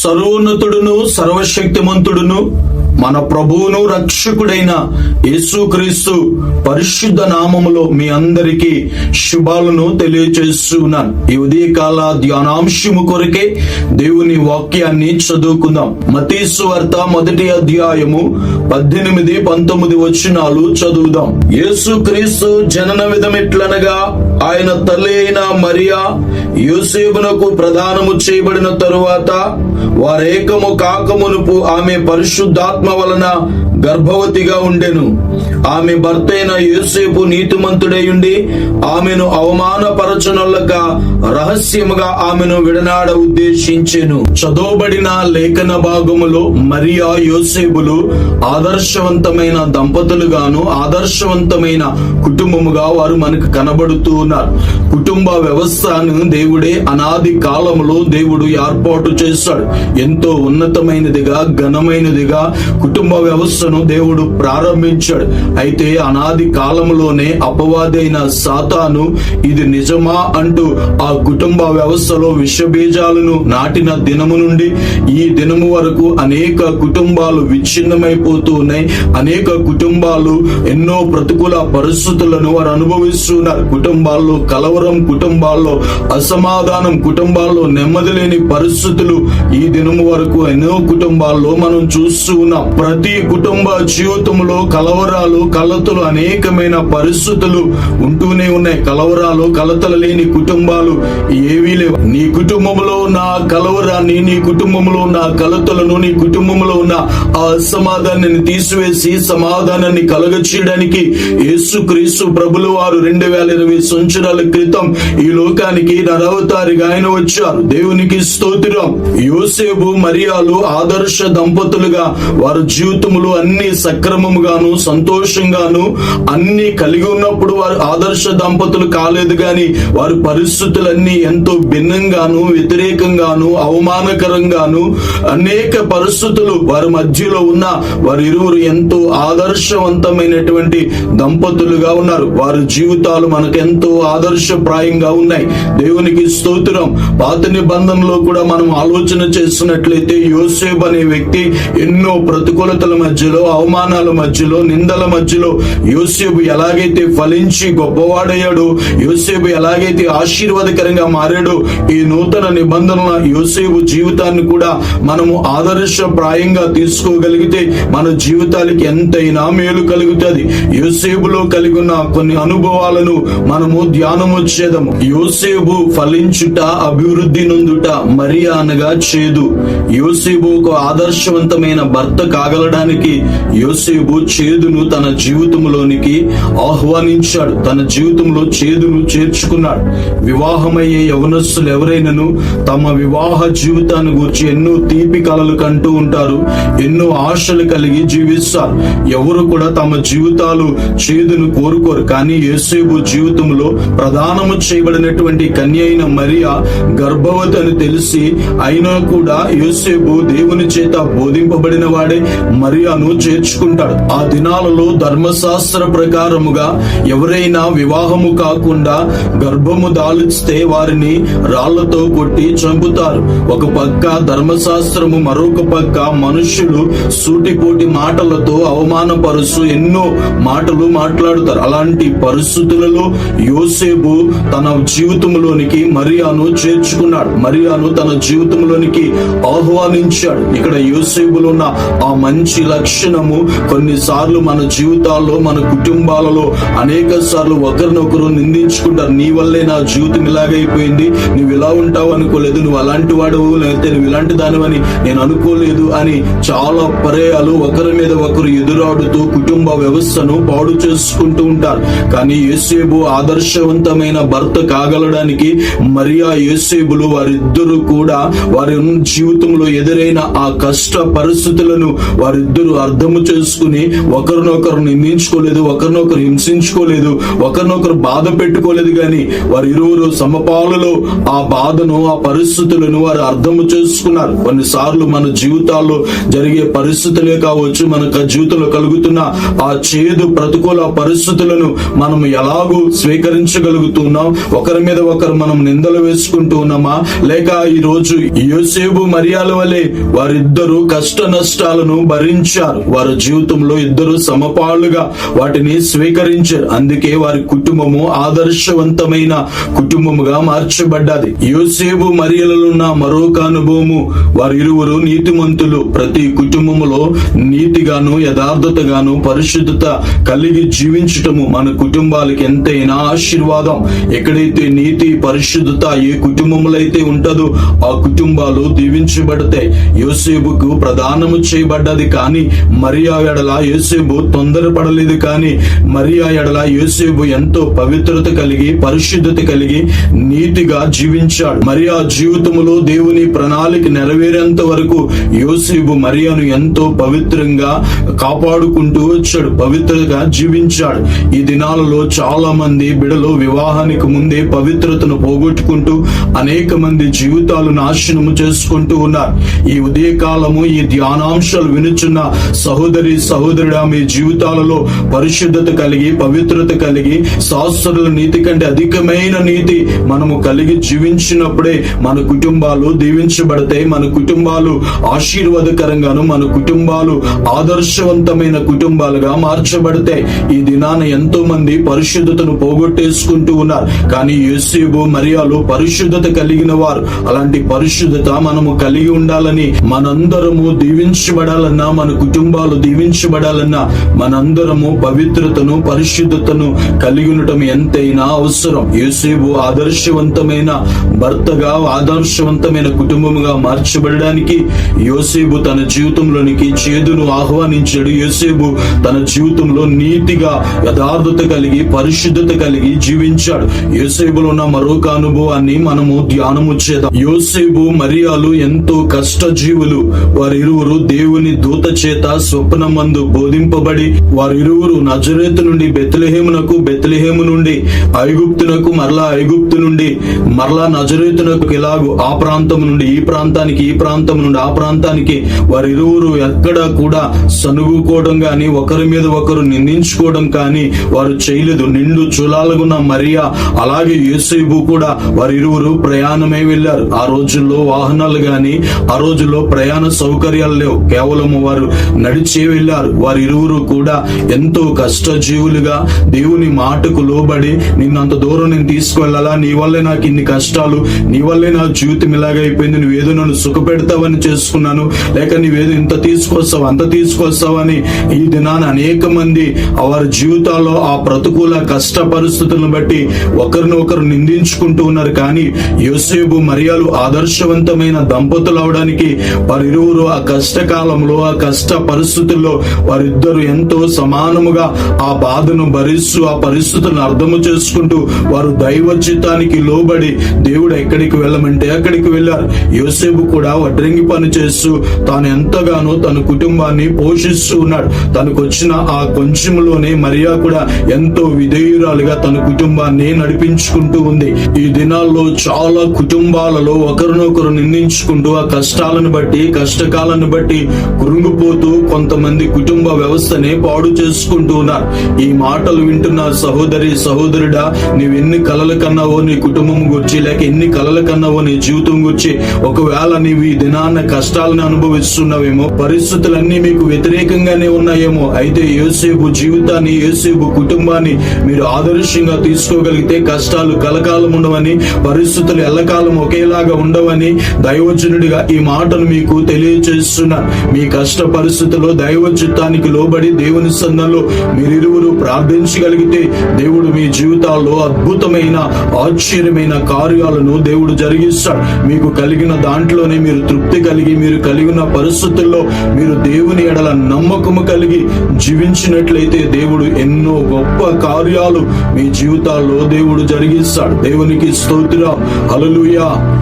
సర్వోన్నతుడును సర్వశక్తిమంతుడును మన ప్రభువును రక్షకుడైన యేసుక్రీస్తు పరిశుద్ధ నామములో మీ అందరికీ శుభాలను తెలియజేస్తున్నాను ఈ ఉదయకాల ధ్యానాంశము కొరకే దేవుని వాక్యాన్ని చదువుకుందాం. మతీసు వార్త మొదటి అధ్యాయము పద్దెనిమిది పంతొమ్మిది వచనాలు చదువుదాం. యేసుక్రీస్తు జనన విధమిట్లనగా ఆయన తల్లి అయిన మరియా యోసేపునకు ప్రదానము చేయబడిన తరువాత వారేకము కాకమునుపు ఆమె పరిశుద్ధాత్మ వలన గర్భవతిగా ఉండెను. ఆమె భర్త అయిన యూసేపు నీతిమంతుడైయుండి ఆమెను అవమానపరచనొల్లక రహస్యముగా ఆమెను విడనాడ ఉద్దేశించెను. చదవబడిన లేఖన భాగములో మరియా యోసేపులు ఆదర్శవంతమైన దంపతులుగాను ఆదర్శవంతమైన కుటుంబముగా వారు మనకు కనబడుతూ ఉన్నారు కుటుంబ వ్యవస్థను దేవుడే అనాది కాలంలో దేవుడు ఏర్పాటు చేస్తాడు ఎంతో ఉన్నతమైనదిగా ఘనమైనదిగా కుటుంబ వ్యవస్థను దేవుడు ప్రారంభించాడు. అయితే అనాది కాలంలోనే అపవాదైన సాతాను ఇది నిజమా అంటూ ఆ కుటుంబ వ్యవస్థలో విషబీజాలను నాటిన దినము నుండి ఈ దినము వరకు అనేక కుటుంబాలు విచ్ఛిన్నమైపోతూ ఉన్నాయి. అనేక కుటుంబాలు ఎన్నో ప్రతికూల పరిస్థితులను వారు అనుభవిస్తున్నారు. కుటుంబాల్లో కలవరం కుటుంబాల్లో అసమాధానం కుటుంబాల్లో నెమ్మది లేని పరిస్థితులు ఈ దినము వరకు ఎన్నో కుటుంబాల్లో మనం చూస్తూ ఉన్నాం. ప్రతి కుటుంబ జీవితంలో కలవరాలు కలతలు అనేకమైన పరిస్థితులు ఉంటూనే ఉన్నాయి. కలవరాలు కలతలు లేని కుటుంబాలు ఏవీ లేవు. నీ కుటుంబంలో ఉన్న కలవరాన్ని నీ కుటుంబంలో ఉన్న కలతలను నీ కుటుంబంలో ఉన్న ఆ అసమాధానాన్ని తీసివేసి సమాధానాన్ని కలగ చేయడానికి యేసుక్రీస్తు ప్రభులు వారు రెండు వేల ఇరవై సంవత్సరాల క్రితం ఈ లోకానికి నరవతారిగా ఆయన వచ్చారు. దేవునికి స్తోత్రం. యోసేపు మరియాలు ఆదర్శ దంపతులుగా వారి జీవితములు అన్ని సక్రమముగాను సంతోషంగాను అన్ని కలిగి ఉన్నప్పుడు వారు ఆదర్శ దంపతులు కాలేదు గాని వారి పరిస్థితులన్నీ ఎంతో భిన్నంగాను వ్యతిరేకంగాను అవమానకరంగాను అనేక పరిస్థితులు వారి మధ్యలో ఉన్న వారి ఇరువురు ఎంతో ఆదర్శవంతమైనటువంటి దంపతులుగా ఉన్నారు. వారి జీవితాలు మనకు ఎంతో ఆదర్శప్రాయంగా ఉన్నాయి. దేవునికి స్తోత్రం. పాత నిబంధనలో కూడా మనం ఆలోచన చేస్తున్నట్లయితే యోసేపు అనే వ్యక్తి ఎన్నో ప్రతికూలతల మధ్యలో అవమానాల మధ్యలో నిందల మధ్యలో యోసేపు ఎలాగైతే ఫలించి గొప్పవాడయ్యాడో యోసేపు ఎలాగైతే ఆశీర్వాదకరంగా మారాడో ఈ నూతన నిబంధనల యోసేపు జీవితాన్ని కూడా మనము ఆదర్శప్రాయంగా తీసుకోగలిగితే మన జీవితాలకి ఎంతైనా మేలు కలుగుతుంది. యోసేపులో కలిగి ఉన్న కొన్ని అనుభవాలను మనము ధ్యానము చేదము యోసేబు ఫలించుట అభివృద్ధి నుందుట మరి అనగా చేదు. యోసేబు ఒక ఆదర్శవంతమైన భర్త కాగలడానికి యోసేబు చేదును తన జీవితంలోనికి ఆహ్వానించాడు. తన జీవితంలో చేదును చేర్చుకున్నాడు. వివాహమయ్యే యవనస్సులు ఎవరైనాను తమ వివాహ జీవితాన్ని గురించి ఎన్నో తీపి కలలు కంటూ ఉంటారు. ఎన్నో ఆశలు కలిగి జీవిస్తారు. ఎవరు కూడా తమ జీవితాలు చేదును కోరుకోరు. కానీ యేసేబు జీవితంలో ప్రధానము చేయబడినటువంటి కన్య అయిన మరియా గర్భవతి అని తెలిసి అయినా కూడా యోసేపు దేవుని చేత బోధింపబడిన వాడే మరియాను చేర్చుకుంటాడు. ఆ దినాలలో ధర్మశాస్త్ర ప్రకారముగా ఎవరైనా వివాహము కాకుండా గర్భము దాల్చితే వారిని రాళ్ళతో కొట్టి చంపుతారు. ఒక పక్క ధర్మశాస్త్రము మరొక పక్క మనుష్యులు సూటిపోటి మాటలతో అవమానపరుస్తూ ఎన్నో మాటలు మాట్లాడుతారు. అలాంటి పరిస్థితులలో యోసేపు తన జీవితంలోనికి మరియాను చేర్చుకున్నాడు. మరియాను తన జీవితంలోనికి ఆహ్వానించాడు. ఇక్కడ యోసేపులో ఉన్న ఆ మంచి లక్షణము కొన్నిసార్లు మన జీవితాల్లో మన కుటుంబాలలో అనేక సార్లు ఒకరినొకరు నిందించుకుంటారు. నీ వల్లే నా జీవితం ఇలాగైపోయింది నువ్వు ఇలా ఉంటావు అనుకోలేదు. నువ్వు అలాంటి వాడు లేకపోతే నువ్వు ఇలాంటి దానివని నేను అనుకోలేదు అని చాలా పర్యాలు ఒకరి మీద ఒకరు ఎదురాడుతూ కుటుంబ వ్యవస్థను పాడు చేసుకుంటూ ఉంటారు. కానీ యేసేబు ఆదర్శవంతమైన భర్త కాగలడానికి మరియా యోసేబులు వారిద్దరూ కూడా వారి జీవితంలో ఎదురైన ఆ కష్ట పరిస్థితులను వారిద్దరూ అర్థము చేసుకుని ఒకరినొకరు నిందించుకోలేదు ఒకరినొకరు హింసించుకోలేదు ఒకరినొకరు బాధ పెట్టుకోలేదు కానీ వారి ఇరువురు సమపాలలో ఆ బాధను ఆ పరిస్థితులను వారు అర్థము చేసుకున్నారు. కొన్నిసార్లు మన జీవితాల్లో జరిగే పరిస్థితులే కావచ్చు మన జీవితంలో కలుగుతున్న ఆ చేదు ప్రతికూల పరిస్థితులను మనం ఎలాగూ స్వీకరించగలుగుతున్నాం ఒకరి మీద ఒకరు మనం నిందలు వేసుకుంటూ ఉన్నామా? లేక ఈ రోజు యోసేపు మరియాల వలె వారిద్దరూ కష్ట నష్టాలను భరించారు. వారి జీవితంలో ఇద్దరు సమపాలుగా వాటిని స్వీకరించారు. అందుకే వారి కుటుంబము ఆదర్శవంతమైన కుటుంబముగా మార్చబడ్డది. యోసేపు మరియలలో ఉన్న మరొక అనుభవము వారి ఇరువురు నీతిమంతులు ప్రతి కుటుంబములో నీతిగాను యథార్థతగాను పరిశుద్ధత కలిగి జీవించటము మన కుటుంబాలకు ఎంతైనా ఆశీర్వాదం. ఎక్కడైతే నీతి పరిశుద్ధత ఏ కుటుంబములో అయితే ఉంటుందో ఆ కుటుంబాలు దీవించబడతాయి. యోసేపుకు ప్రదానము చేయబడ్డది కానీ మరియా ఎడల యోసేపు తొందరపడలేదు కానీ మరియా ఎడల యోసేపు ఎంతో పవిత్రత కలిగి పరిశుద్ధత కలిగి నీతిగా జీవించాడు. మరియా జీవితంలో దేవుని ప్రణాళిక నెరవేరేంత వరకు యోసేపు మరియాను ఎంతో పవిత్రంగా కాపాడుకుంటూ వచ్చాడు పవిత్రగా జీవించాడు. ఈ దినాలలో చాలా మంది బిడలు వివాహానికి ముందే పవిత్రతను పోగొట్టుకుంటూ అనేక మంది జీవితాలు నాశనము చేసుకుంటూ ఉన్నారు. ఈ ఉదయకాలము ఈ ధ్యానాంశాలు వినుచున్న సహోదరి సహోదరుడా మీ జీవితాలలో పరిశుద్ధత కలిగి పవిత్రత కలిగి శాస్త్రుల నీతి కంటే అధికమైన నీతి మనము కలిగి జీవించినప్పుడే మన కుటుంబాలు దీవించబడతాయి. మన కుటుంబాలు ఆశీర్వాదకరంగాను మన కుటుంబాలు ఆదర్శవంతమైన కుటుంబాలుగా మార్చబడతాయి ఈ దినాన ఎంతో మంది పరిశుద్ధతను పోగొట్టేసుకుంటూ ఉన్నారు. కానీ యేసేబు మరియాలు పరిశుద్ధత కలిగిన వారు. అలాంటి పరిశుద్ధత మనము కలిగి ఉండాలని మనందరము దీవించబడాలన్నా మన కుటుంబాలు దీవించబడాలన్నా మనందరము పవిత్రతను పరిశుద్ధతను కలిగి ఉండటం ఎంతైనా అవసరం. యేసేబు ఆదర్శవంతమైన భర్తగా ఆదర్శవంతమైన కుటుంబముగా మార్చబడడానికి యోసేబు తన జీవితంలోనికి చేదును ఆహ్వానించాడు యోసేపు తన జీవితంలో నీతిగా యథార్థత కలిగి పరిశుద్ధత కలిగి జీవించాడు. యోసేపులో ఉన్న మరొక అనుభవాన్ని మనము ధ్యానము చేద్దాం. యోసేపు మరియాలు ఎంతో కష్టజీవులు. వారిరువురు దేవుని దూత చేత స్వప్నమందు బోధింపబడి వారిరువురు నజరేతు నుండి బెత్లహేమునకు బెత్లహేము నుండి ఐగుప్తునకు మరలా ఐగుప్తు నుండి మరలా నజరేతునకు ఇలాగు ఆ ప్రాంతం నుండి ఈ ప్రాంతానికి ఈ ప్రాంతం నుండి ఆ ప్రాంతానికి వారిరువురు ఎక్కడ కూడా సనుగుకోవడం గాని ఒకరి మీద ఒకరు నిందించుకోవడం కానీ వారు చేయలేదు. నిండు చులాలుగున్న మరియా అలాగే యేసేపు కూడా వారిరువురు ప్రయాణమే వెళ్ళారు. ఆ రోజుల్లో వాహనాలు గాని ఆ రోజుల్లో ప్రయాణ సౌకర్యాలు లేవు. కేవలం వారు నడిచే వెళ్ళారు. వారి ఇరువురు కూడా ఎంతో కష్టజీవులుగా దేవుని మాటకు లోబడి నిన్నంత దూరం నేను తీసుకువెళ్ళాలా? నీ వల్లే నాకు ఇన్ని కష్టాలు. నీ వల్లే నా జీవితం ఇలాగైపోయింది. నువ్వేదో నన్ను సుఖపెడతావని చేసుకున్నాను. లేక నువ్వేదో ఇంత తీసుకొస్తావు అంత తీసుకొస్తావు తీసుకొస్తావని ఈ దినాన అనేక మంది వారి జీవితాల్లో ఆ ప్రతికూల కష్ట పరిస్థితులను బట్టి ఒకరిని ఒకరు నిందించుకుంటూ ఉన్నారు. కానీ యోసేపు మరియాలు ఆదర్శవంతమైన దంపతులు అవడానికి వారిరువురు ఆ కష్టకాలంలో ఆ కష్ట పరిస్థితుల్లో వారిద్దరు ఎంతో సమానముగా ఆ బాధను భరిస్తూ ఆ పరిస్థితులను అర్థము చేసుకుంటూ వారు దైవ చిత్తానికి లోబడి దేవుడు ఎక్కడికి వెళ్ళమంటే అక్కడికి వెళ్ళారు. యోసేపు కూడా వడ్రంగి పని చేస్తూ తాను ఎంతగానో తన కుటుంబాన్ని పోషిస్తూ ఉన్నాడు. తనకు వచ్చిన ఆ కొంచెంలోనే మరియా కూడా ఎంతో విధేయురాలుగా తన కుటుంబాన్ని నడిపించుకుంటూ ఉంది. ఈ దినాల్లో చాలా కుటుంబాలలో ఒకరినొకరు నిందించుకుంటూ ఆ కష్టాలను బట్టి కష్టకాలను బట్టి కురుంగిపోతూ కొంతమంది కుటుంబ వ్యవస్థనే పాడు చేసుకుంటూ ఉన్నారు. ఈ మాటలు వింటున్న సహోదరి సహోదరుడా నీవు ఎన్ని కలలు కన్నావో నీ కుటుంబం గురించి లేక ఎన్ని కలలు కన్నావో నీ జీవితం గురించి ఒకవేళ నీవు ఈ దినాన్న కష్టాలను అనుభవిస్తున్నావేమో పరిస్థితులన్నీ మీకు వ్యతిరేకంగానే ఉన్నాయేమో. అయితే యోసేపు జీవితాన్ని యోసేపు కుటుంబాన్ని మీరు ఆదర్శంగా తీసుకోగలిగితే కష్టాలు కలకాలం ఉండవని పరిస్థితులు ఎల్లకాలం ఒకేలాగా ఉండవని దైవజనుడిగా ఈ మాటను మీకు తెలియచేస్తున్న మీ కష్ట పరిస్థితుల్లో దైవ చిత్తానికి లోబడి దేవుని సన్నంలో మీరిరువురు ప్రార్థించగలిగితే దేవుడు మీ జీవితాల్లో అద్భుతమైన ఆశ్చర్యమైన కార్యాలను దేవుడు జరిగిస్తాడు. మీకు కలిగిన దాంట్లోనే మీరు తృప్తి కలిగి మీరు కలిగిన పరిస్థితుల్లో మీరు దేవుని ఎడల నమ్మకము కలిగి జీవించినట్లయితే దేవుడు ఎన్నో గొప్ప కార్యాలు మీ జీవితాల్లో దేవుడు జరిగిస్తాడు. దేవునికి స్తోత్ర. అలలుయ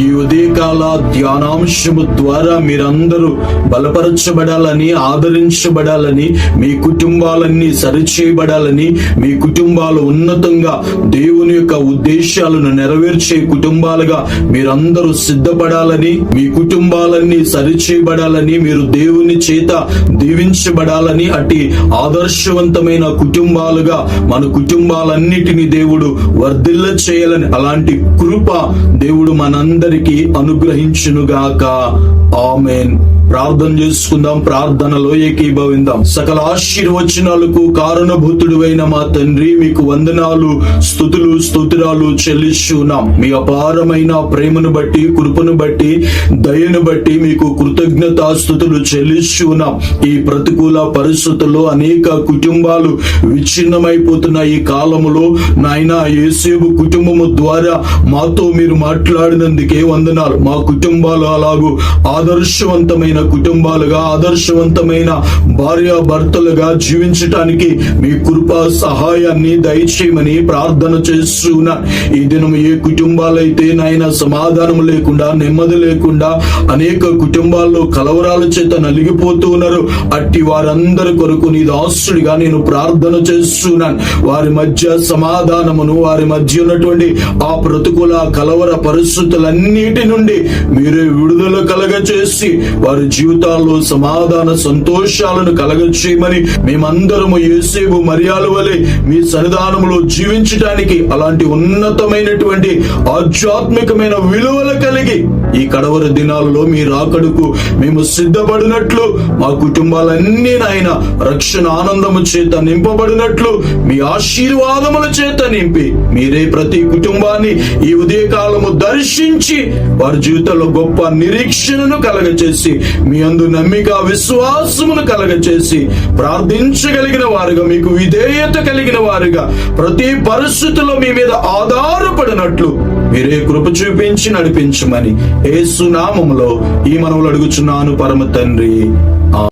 ఈ ఉదయకాల ధ్యానాంశము ద్వారా మీరందరూ బలపరచబడాలని ఆదరించబడాలని మీ కుటుంబాలన్నీ సరిచేయబడాలని మీ కుటుంబాలు ఉన్నతంగా దేవుని యొక్క ఉద్దేశాలను నెరవేర్చే కుటుంబాలుగా మీరందరూ సిద్ధపడాలని మీ కుటుంబాలన్నీ సరిచేయబడాలని మీరు దేవుని చేత దీవించబడాలని అట్టి ఆదర్శవంతమైన కుటుంబాలుగా మన కుటుంబాలన్నిటిని దేవుడు వర్ధిల్ల చేయాలని అలాంటి కృప దేవుడు మనందరికీ అనుగ్రహించునుగాక. ఆమెన్. ప్రార్థన చేసుకుందాం ప్రార్థనలో ఏకీభవిందాం. సకల ఆశీర్వచనాలకు కారణభూతుడువైన మా తండ్రి మీకు వందనాలు స్థుతులు స్తోత్రాలు చెల్లిస్తున్నాం. మీ అపారమైన ప్రేమను బట్టి కృపను బట్టి దయను బట్టి మీకు కృతజ్ఞతా స్థుతులు చెల్లిస్తున్నాం. ఈ ప్రతికూల పరిస్థితుల్లో అనేక కుటుంబాలు విచ్ఛిన్నమైపోతున్న ఈ కాలంలో నాయన యేసేపు కుటుంబము ద్వారా మాతో మీరు మాట్లాడినందుకే వందనాలు. మా కుటుంబాలు అలాగూ ఆదర్శవంతమైన కుటుంబాలుగా ఆదర్శవంతమైన భార్య భర్తలుగా జీవించటానికి మీ కృప సహాయాన్ని దయచేయమని ప్రార్థన చేస్తున్నా. ఈ దినం ఏ కుటుంబాలైతే నాయన సమాధానం లేకుండా నెమ్మది లేకుండా అనేక కుటుంబాల్లో కలవరాల చేత నలిగిపోతూ ఉన్నారు అట్టి వారందరి కొరకు నీ దాసుడిగా నేను ప్రార్థన చేస్తున్నాను వారి మధ్య సమాధానమును వారి మధ్య ఉన్నటువంటి ఆ ప్రతికూల కలవర పరిస్థితులన్నిటి నుండి మీరే విడుదల కలగ చేసి వారి జీవితాల్లో సమాధాన సంతోషాలను కలగ చేయమని మేమందరము ఏసేపు మర్యాల వలె మీ సన్నిధానంలో జీవించడానికి అలాంటి ఉన్నతమైనటువంటి ఆధ్యాత్మికమైన విలువలు కలిగి ఈ కడవరి దినాలలో మీ రాకడుకు మేము సిద్ధపడినట్లు మా కుటుంబాలన్నీ నాయన రక్షణ ఆనందము చేత నింపబడినట్లు మీ ఆశీర్వాదముల చేత నింపి మీరే ప్రతి కుటుంబాన్ని ఈ ఉదయకాలము దర్శించి వారి జీవితంలో గొప్ప నిరీక్షణను కలగచేసి మీ అందు నమ్మిక విశ్వాసమును కలగచేసి ప్రార్థించగలిగిన వారుగా మీకు విధేయత కలిగిన వారుగా ప్రతి పరిస్థితుల్లో మీ మీద ఆధారపడినట్లు మీరే కృప చూపించి నడిపించమని ఏసునామములో ఈ మనవులు అడుగుచున్నాను పరమ తండ్రి. ఆ